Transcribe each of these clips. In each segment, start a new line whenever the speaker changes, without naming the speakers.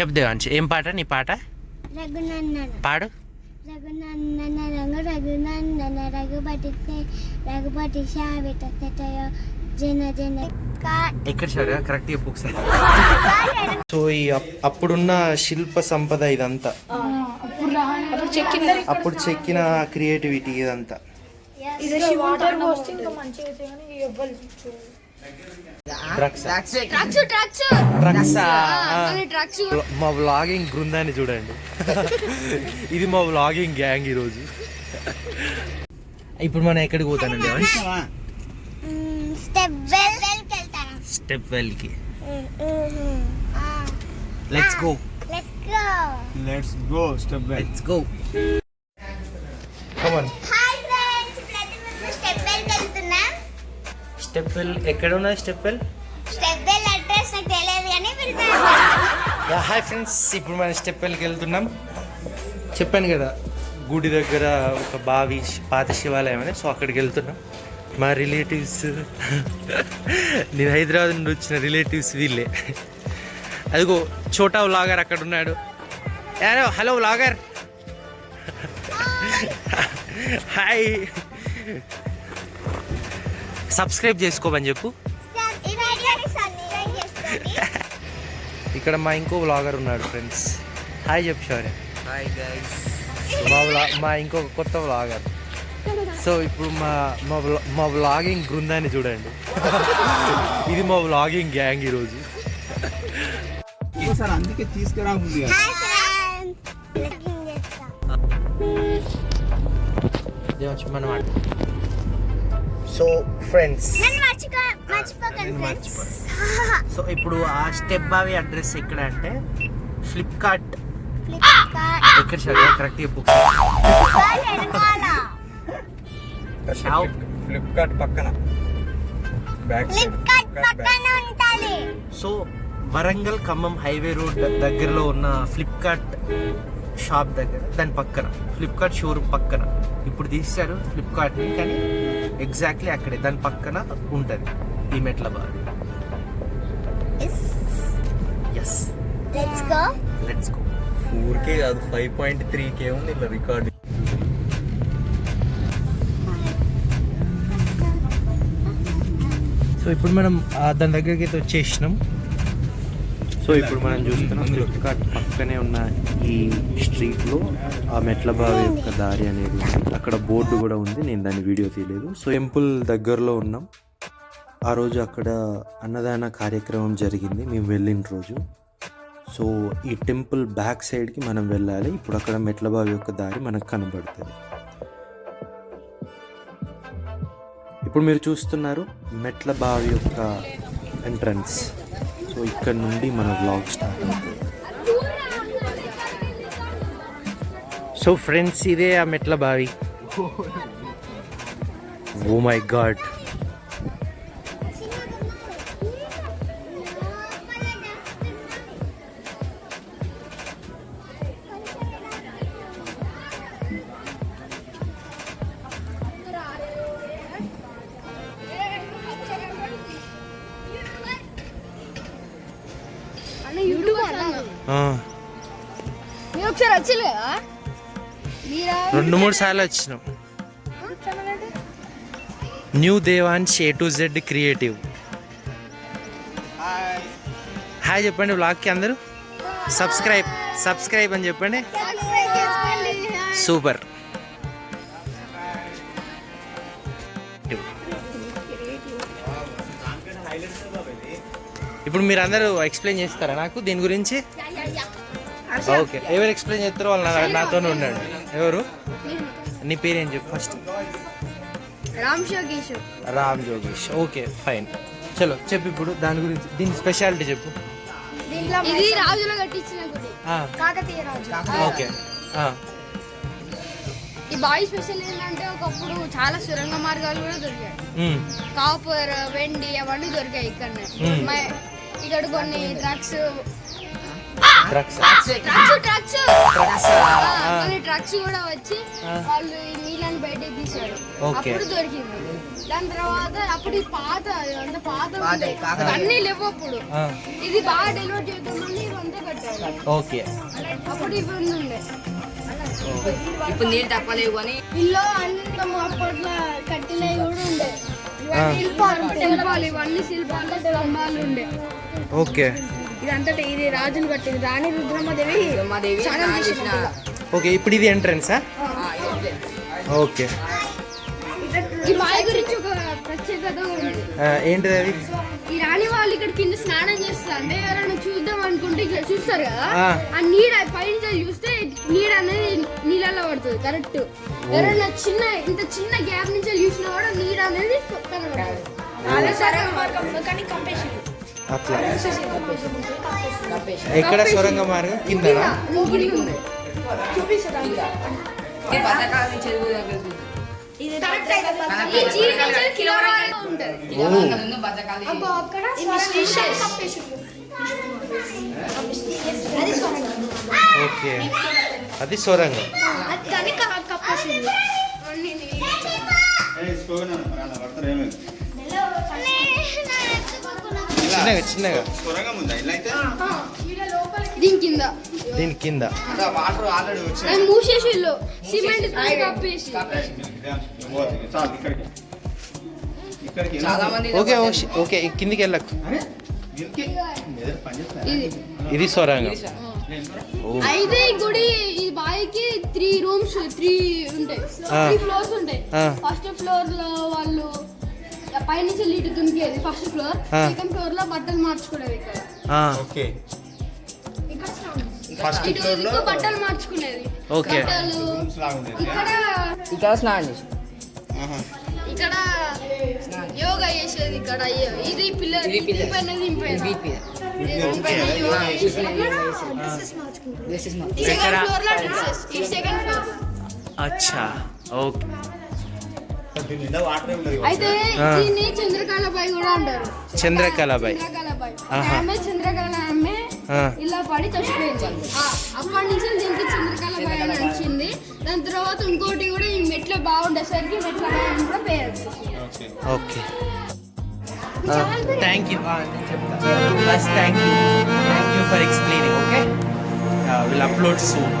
చెప్పు దేవాంశ్ ఏం పాట నీ పాట? పాడు.
రఘునందన రంగు రఘునందన రఘుపతి రఘుపతి శావిత శతయ జన జన. కా-
ఎక్కడ చూడ కరెక్ట్ చెప్పు సో ఈ అప్- అప్పుడున్న శిల్ప సంపద ఇదంతా. అప్పుడు చెక్కిన క్రియేటివిటీ ఇదంతా. డ్రగ్స్ మా వ్లాగింగ్ బృందాన్ని చూడండి. ఇది మా వ్లాగింగ్ గ్యాంగ్ ఈరోజు. ఇప్పుడు మనం ఎక్కడికి పోతానండి
step well వెల్కి
let's go
let's go
let's go step by
let's go come on
hi step
well ఎక్కడ ఉన్నది step well
step well address నాకు తెలియదు కానీ వెళ్తాను
హాయ్ ఫ్రెండ్స్ ఇప్పుడు మనం స్టెప్ వెల్కి వెళ్తున్నాం. చెప్పాను కదా గుడి దగ్గర ఒక బావి పాత శివాలయం అని సో అక్కడికి వెళ్తున్నాం. మా రిలేటివ్స్ నేను హైదరాబాద్ నుండి వచ్చిన రిలేటివ్స్ వీళ్ళే. అదిగో చోటా వ్లాగర్ అక్కడ ఉన్నాడు. Hello vlogger. హాయ్. సబ్స్క్రైబ్ చేసుకోమని చెప్పు. ఇక్కడ మా ఇంకో వ్లాగర్ ఉన్నాడు ఫ్రెండ్స్ హాయ్ చెప్పు షౌర్య హాయ్ గైస్ మా వ్లా మా ఇంకొక కొత్త వ్లాగర్ సో ఇప్పుడు మా మా వ్లాగింగ్ బృందాన్ని చూడండి. ఇది మా వ్లాగింగ్ గ్యాంగ్ ఈరోజు.
సార్ అందుకే తీసుకురా ఉంది
హాయ్ ఫ్రెండ్స్ లెక్కింగ్ చేస్తా
మనం సో ఫ్రెండ్స్. సో ఇప్పుడు ఆ స్టెప్ బావి అడ్రస్ ఎక్కడ అంటే ఫ్లిప్కార్ట్
ఫ్లిప్కార్ట్
ఎక్కడ షౌర్య కరెక్ట్ చెప్పు.
ఫ్లిప్కార్ట్ పక్కన. బ్యాక్
ఫ్లిప్కార్ట్ పక్కన ఉండాలి.
So Warangal Khammam highway road దగ్గరలో ఉన్న ఫ్లిప్కార్ట్ షాప్ దగ్గర దాని పక్కన. ఫ్లిప్కార్ట్ షోరూమ్ పక్కన. ఇప్పుడు తీశారు ఫ్లిప్కార్ట్ని కానీ ఎగ్జాక్ట్లీ అక్కడే దాని పక్కన ఉంటుంది ఈ మెట్ల బార్ yes
let's go
let's go
four K కాదు ఫైవ్ పాయింట్ త్రీ కే ఉంది ఇలా రికార్డ్.
సో ఇప్పుడు మనం ఆ దాని దగ్గరికి అయితే వచ్చేసినాం. సో ఇప్పుడు మనం చూస్తున్నాం ఫ్లిప్కార్ట్ పక్కనే ఉన్న ఈ స్ట్రీట్లో ఆ మెట్ల బావి యొక్క దారి అనేది ఉంది. అక్కడ బోర్డు కూడా ఉంది నేను దాని వీడియో తీయలేదు. సో టెంపుల్ దగ్గరలో ఉన్నాం. ఆ రోజు అక్కడ అన్నదాన కార్యక్రమం జరిగింది మేము వెళ్ళిన రోజు. సో ఈ టెంపుల్ బ్యాక్ సైడ్కి మనం వెళ్ళాలి ఇప్పుడు అక్కడ మెట్ల బావి యొక్క దారి మనకు కనబడుతుంది. ఇప్పుడు మీరు చూస్తున్నారు మెట్ల బావి యొక్క ఎంట్రన్స్ సో ఇక్కడ నుండి మన బ్లాగ్ స్టార్ట్ అవుతుంది. సో ఫ్రెండ్స్ ఇదే ఆ మెట్ల బావి. ఓ మై గాడ్
కదా
రెండు మూడు సార్లు వచ్చినాం. New Devansh A to Z creative. Hi చెప్పండి బ్లాగ్కి అందరూ. సబ్స్క్రైబ్ సబ్స్క్రైబ్ అని చెప్పండి. సూపర్. ఇప్పుడు మీరు అందరూ ఎక్స్ప్లెయిన్ చేస్తారా నాకు దీని గురించి? ఓకే. ఎవరు ఎక్స్ప్లెయిన్ చేస్తారో వాళ్ళు నా- నాతోనే ఉన్నాడు ఎవరు? నీ పేరేం చెప్పు ఫస్ట్
రామ్ షోగేష్
రామ్ జోగేష్. ఓకే ఫైన్ చలో చెప్పు ఇప్పుడు దాని గురించి. దీని స్పెషాలిటీ చెప్పు.
ఇది రాజులో కట్టించిన గుడి.
ఆ,
కాకతీయ రాజు.
ఓకే. ఆ,
ఈ బావి స్పెషల్ ఏంటంటే ఒకప్పుడు చాలా సురంగ మార్గాలు కూడా దొరికాయి. కాపర్ వెండి అవన్నీ దొరికాయి ఇక్కడనే. మ- ఇక్కడ కొన్ని డ్రగ్స్ ట్రక్స్
Drugs. ఆ,
కొన్ని ట్రక్స్ కూడా వచ్చి
ఆ.
వాళ్ళు ఈ నీళ్ళని బయటకు తీశారు.
Okay.
అప్పుడు దొరికింది. దాని తర్వాత అప్పుడు ఈ పాత ఇదంతా పాత ఉంది. అన్నీ లేవు అప్పుడు
ఆ,
ఇది బాగా డెలివర్ చేద్దామని ఇదంతా కట్టారు.
ఓకే
అప్పుడు ఇవన్నీ ఉండే.
ఇప్పుడు నీళ్ళు తక్కువ లేవు కానీ
ఇల్లు అన్ని అప్పట్లో కట్టినవి కూడా ఉండే. శిల్పాలు శిల్పాలు ఇవన్నీ శిల్పాలు స్తంభాలు ఉండే.
ఓకే
ఇదంతా ఇది రాజులు కట్టింది రాణి రుద్రమ్మదేవి చాలా
స్నానం చేసిన
ఓకే ఇప్పుడు ఇది ఎంట్రన్సా. ఓకే.
ఈ గురించి ఒక ప్రత్యేకత ఉంది.
ఆ, ఏంటిది అది?
ఈ రాణి వాళ్ళు ఇక్కడ కింద స్నానం చేస్తారు. అంటే ఎవరైనా చూద్దాం అనుకుంటే చూస్తారు కదా?
ఆ.
ఆ నీడ పైన చూస్తే నీడ అనేది నీళ్ళలో పడుతుంది. కరెక్ట్. ఎవరైనా చిన్న ఇంత చిన్న గ్యాప్ నుంచి చూసినా కూడా నీడ అనేది కనబడుతుంది అదే సరైన మార్గంలో కానీ కంపేషన్
అట్లా. ఎక్కడ సొరంగ మార్గం కిందనా?
చూపిస్తారా?
ఇది బతకాలి చెరువు
చిన్నగా చిన్నగా.
దీని కింద.
దీని కింద.
మూసేసి ఇల్లు సిమెంట్
ఓకే ఓకే, ఓకే కిందికి వెళ్ళకు.
ఇది.
ఇది సొరంగం
అయితే గుడి ఈ బావికి త్రీ రూమ్స్ త్రీ ఉంటాయి. త్రీ ఫ్లోర్స్ ఉంటాయి. ఫస్ట్ ఫ్లోర్లో వాళ్ళు పైనుంచి లీటు దునికేది ఫస్ట్ ఫ్లోర్. సెకండ్ ఫ్లోర్లో బట్టలు మార్చుకునేది ఇక్కడ.
ఓకే.
ఫస్ట్
బట్టలు మార్చుకునేది.
ఓకే.
బట్టలు. ఇక్కడ
ఇక్కడ స్నానం చేసి.
ఇక్కడ యోగా చేసేది ఇక్కడ ఇది పిల్లలు. దింపైన దింపైన
మీద
అయితే. దీన్ని చంద్రకళాబాయి కూడా అంటారు.
చంద్రకళాబాయి.
ఆమె చంద్రకళ ఆమె. ఇలా పడి చచ్చిపోయింది. అప్పటి నుంచి దీనికి చంద్రకళాబాయి అని వచ్చింది. దాని తర్వాత ఇంకోటి కూడా ఈ మెట్లు బాగుండేసరికి మెట్ల బాయి అని కూడా పేరు.
Okay. Thank you bus thank you thank you for explaining okay will upload soon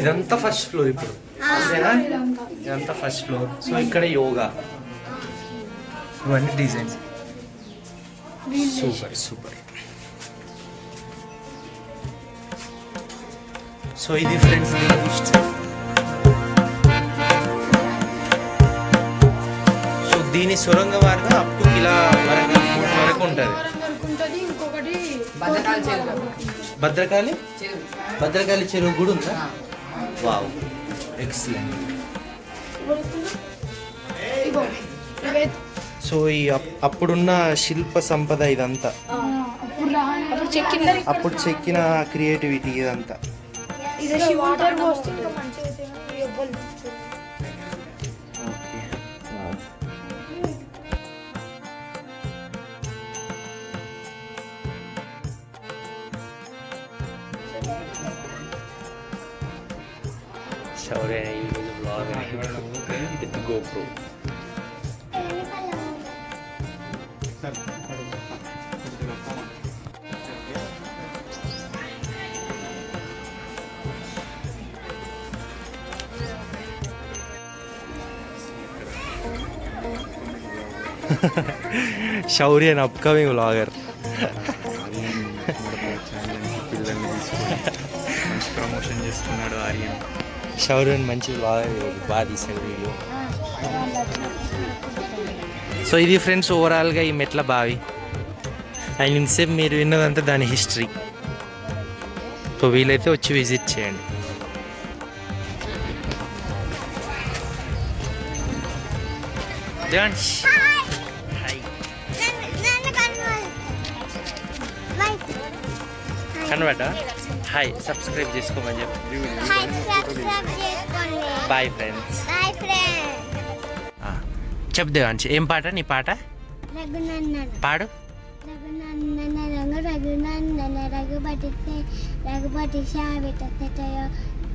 ఇదంతా ఫస్ట్ ఫ్లోర్ ఇప్పుడు. ఇదంతా ఫస్ట్ ఫ్లోర్ సో ఇక్కడ యోగా. ఇవన్నీ డిజైన్స్ సూపర్ సూపర్ సో ఇది ఫ్రెండ్స్ లిస్ట్ దీని సొరంగ మార్గం అప్ టు వరకు ఉంటుంది.
భద్రకాళి చెరువు.
భద్రకాళి?
చెరువు
కూడా ఉందా? వావ్. ఎక్సలెంట్ సో ఈ అప్- అప్పుడున్న శిల్ప సంపద ఇదంతా.
అప్పుడు చెక్కిన.
క్రియేటివిటీ ఇదంతా. Shaurya and I will vlog with the GoPro.
Shaurya an upcoming vlogger. చేసుకున్నాడు ఆర్యన్.
శౌర్యన్ మంచి బ్లాగర్ బాగా తీసాడు వీడియో. సో ఇది ఫ్రెండ్స్ ఓవరాల్గా ఈ మెట్ల బావి. అండ్ ఇంతసేపు మీరు విన్నదంతా దాని హిస్టరీ సో వీలైతే వచ్చి విజిట్ చేయండి. కనబడ్డ హాయ్ సబ్స్క్రైబ్ చేసుకోమని చెప్పి
హాయ్ సబ్స్క్రైబ్ చేసుకోండి
బాయ్ ఫ్రెండ్స్
బాయ్ ఫ్రెండ్
చెప్పు దేవాన్ష్ ఏం పాట నీ పాట
రఘునందన
పాడు
రఘునందన రంగు రఘునందన రఘుపతి రఘుపతి శావిత తటయో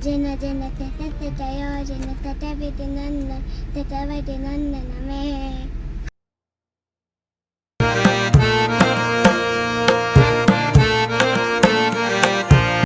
జన జన తట తటయో జన తట విటి నందన తట విటి నందన మే